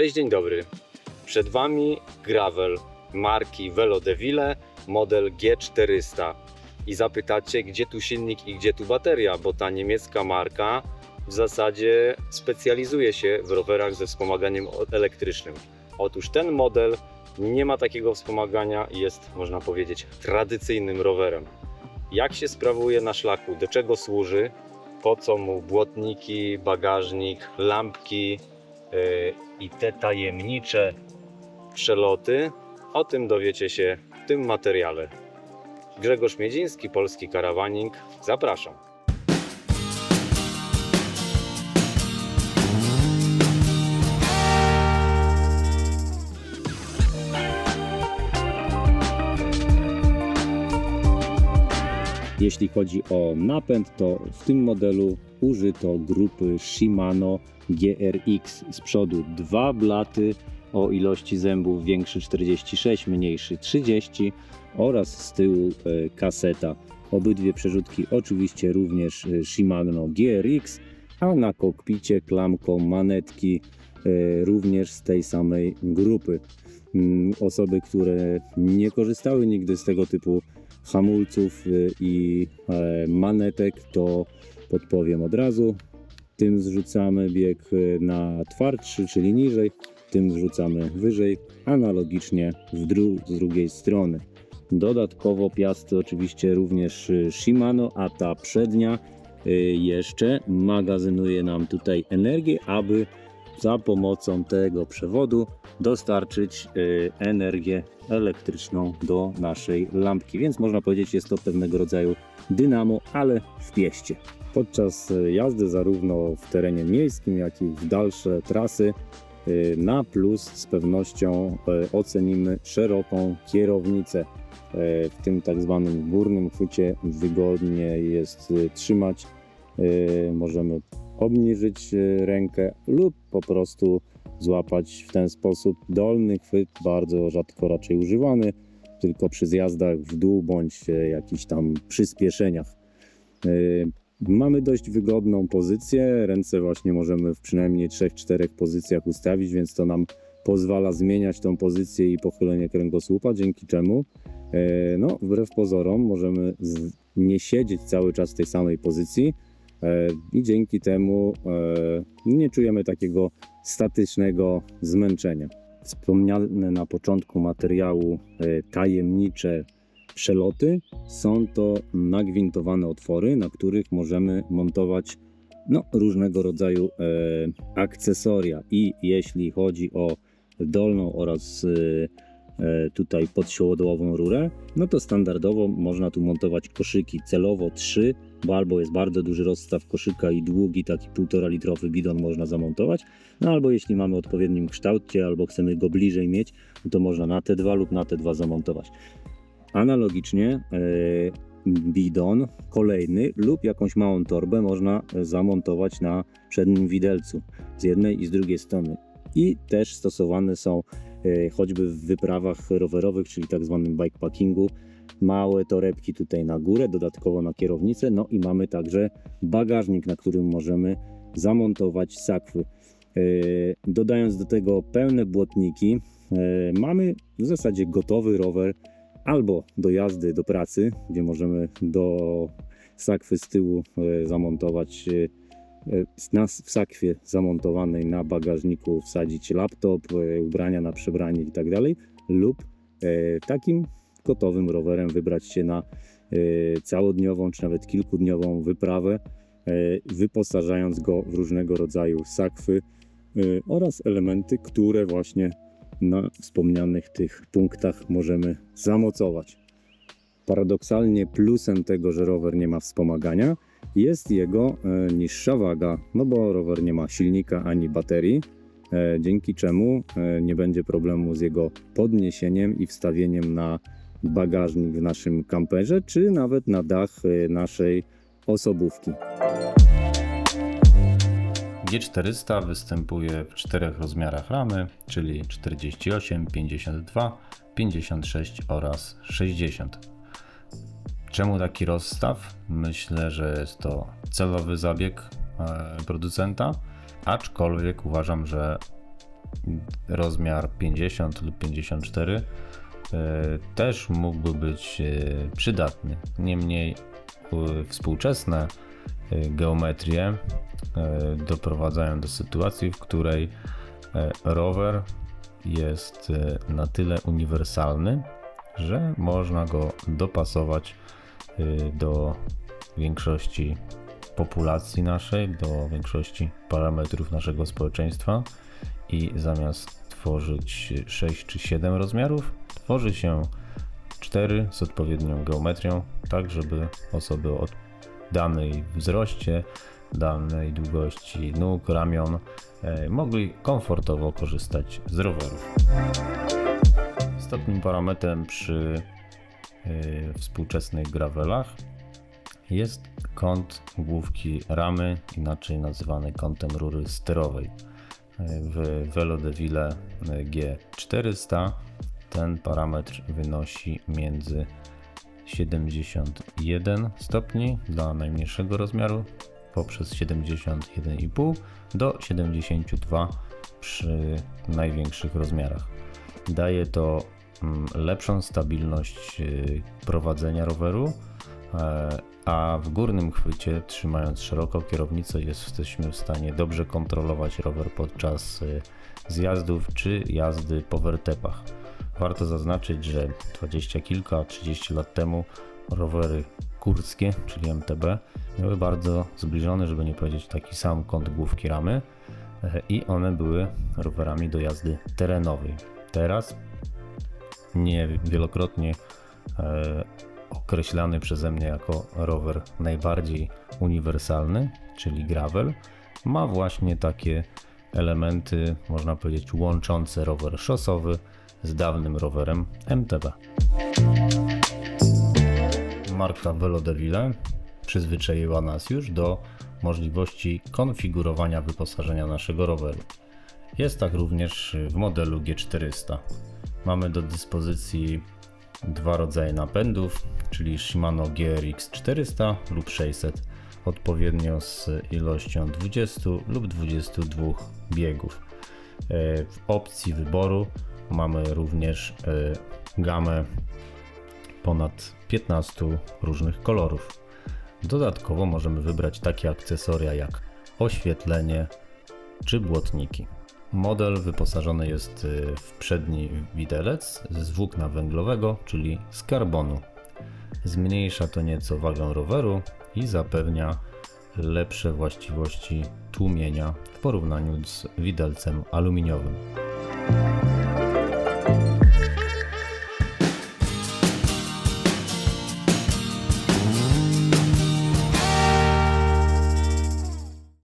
Cześć, dzień dobry. Przed Wami gravel marki Velo Deville model G400. I zapytacie, gdzie tu silnik i gdzie tu bateria, bo ta niemiecka marka w zasadzie specjalizuje się w rowerach ze wspomaganiem elektrycznym. Otóż ten model nie ma takiego wspomagania i jest, można powiedzieć, tradycyjnym rowerem. Jak się sprawuje na szlaku, do czego służy, po co mu błotniki, bagażnik, lampki, i te tajemnicze przeloty, o tym dowiecie się w tym materiale. Grzegorz Miedziński, Polski Karawaning, zapraszam. Jeśli chodzi o napęd, to w tym modelu użyto grupy Shimano GRX. Z przodu dwa blaty o ilości zębów większy 46, mniejszy 30 oraz z tyłu e, kaseta. Obydwie przerzutki oczywiście również e, Shimano GRX, a na kokpicie klamką manetki e, również z tej samej grupy. Mm, Osoby, które nie korzystały nigdy z tego typu hamulców y, i e, manetek, to podpowiem od razu. Tym zrzucamy bieg y, na twardszy, czyli niżej, tym zrzucamy wyżej, analogicznie w dru z drugiej strony. Dodatkowo piasty oczywiście również y, Shimano, a ta przednia jeszcze magazynuje nam tutaj energię, aby za pomocą tego przewodu dostarczyć y, energię elektryczną do naszej lampki. Więc można powiedzieć, jest to pewnego rodzaju dynamo, ale w pieście. Podczas y, jazdy zarówno w terenie miejskim, jak i w dalsze trasy y, na plus z pewnością ocenimy szeroką kierownicę. W tym tak zwanym górnym chwycie wygodnie jest trzymać. Y, Możemy obniżyć y, rękę lub po prostu złapać w ten sposób dolny chwyt, bardzo rzadko raczej używany, tylko przy zjazdach w dół bądź e, jakichś tam przyspieszeniach. Y, Mamy dość wygodną pozycję, ręce właśnie możemy w przynajmniej 3-4 pozycjach ustawić, więc to nam pozwala zmieniać tą pozycję i pochylenie kręgosłupa, dzięki czemu e, no, wbrew pozorom możemy nie siedzieć cały czas w tej samej pozycji, i dzięki temu e, nie czujemy takiego statycznego zmęczenia. Wspomniane na początku materiału e, tajemnicze przeloty są to nagwintowane otwory, na których możemy montować no, różnego rodzaju e, akcesoria. I jeśli chodzi o dolną oraz e, tutaj podsiodłową rurę, no to standardowo można tu montować koszyki celowo 3 bo albo jest bardzo duży rozstaw koszyka i długi, taki 1,5 litrowy bidon można zamontować, no albo jeśli mamy odpowiednim kształcie, albo chcemy go bliżej mieć, no to można na te dwa lub na te dwa zamontować. Analogicznie e, bidon kolejny lub jakąś małą torbę można zamontować na przednim widelcu z jednej i z drugiej strony. I też stosowane są choćby w wyprawach rowerowych, czyli tak zwanym bikepackingu, małe torebki tutaj na górę, dodatkowo na kierownicę, no i mamy także bagażnik, na którym możemy zamontować sakwy. E, Dodając do tego pełne błotniki, e, mamy w zasadzie gotowy rower albo do jazdy do pracy, gdzie możemy do sakwy z tyłu e, zamontować e, e, na, w sakwie zamontowanej na bagażniku wsadzić laptop, e, ubrania na przebranie i tak lub e, takim gotowym rowerem wybrać się na e, całodniową czy nawet kilkudniową wyprawę, e, wyposażając go w różnego rodzaju sakwy e, oraz elementy, które właśnie na wspomnianych tych punktach możemy zamocować. Paradoksalnie plusem tego, że rower nie ma wspomagania, jest jego e, niższa waga, no bo rower nie ma silnika ani baterii, e, dzięki czemu e, nie będzie problemu z jego podniesieniem i wstawieniem na bagażnik w naszym kamperze, czy nawet na dach naszej osobówki. G400 występuje w czterech rozmiarach ramy, czyli 48, 52, 56 oraz 60. Czemu taki rozstaw? Myślę, że jest to celowy zabieg e, producenta, aczkolwiek uważam, że rozmiar 50 lub 54 e, też mógłby być e, przydatny. Niemniej współczesne geometrie doprowadzają do sytuacji, w której rower jest na tyle uniwersalny, że można go dopasować do większości populacji naszej, do większości parametrów naszego społeczeństwa i zamiast tworzyć 6 czy 7 rozmiarów, tworzy się 4 z odpowiednią geometrią, tak żeby osoby o danej wzroście, danej długości nóg, ramion e, mogli komfortowo korzystać z rowerów. Ostatnim parametrem przy współczesnych gravelach jest kąt główki ramy, inaczej nazywany kątem rury sterowej. W Velodeville G400 ten parametr wynosi między 71 stopni dla najmniejszego rozmiaru poprzez 71,5 do 72 przy największych rozmiarach. Daje to lepszą stabilność y, prowadzenia roweru, e, a w górnym chwycie, trzymając szeroko kierownicę, jesteśmy w stanie dobrze kontrolować rower podczas y, zjazdów czy jazdy po wertepach. Warto zaznaczyć, że 20 kilka, 30 lat temu rowery górskie, czyli MTB, miały bardzo zbliżony, żeby nie powiedzieć taki sam kąt główki ramy e, i one były rowerami do jazdy terenowej. Teraz nie wielokrotnie e, określany przeze mnie jako rower najbardziej uniwersalny, czyli gravel, ma właśnie takie elementy, można powiedzieć, łączące rower szosowy z dawnym rowerem MTB. Marka Velodeville przyzwyczaiła nas już do możliwości konfigurowania wyposażenia naszego roweru. Jest tak również w modelu G400. Mamy do dyspozycji dwa rodzaje napędów, czyli Shimano GRX 400 lub 600, odpowiednio z ilością 20 lub 22 biegów. E, W opcji wyboru mamy również e, gamę ponad 15 różnych kolorów. Dodatkowo możemy wybrać takie akcesoria jak oświetlenie czy błotniki. Model wyposażony jest y, w przedni widelec z włókna węglowego, czyli z karbonu. Zmniejsza to nieco wagę roweru i zapewnia lepsze właściwości tłumienia w porównaniu z widelcem aluminiowym.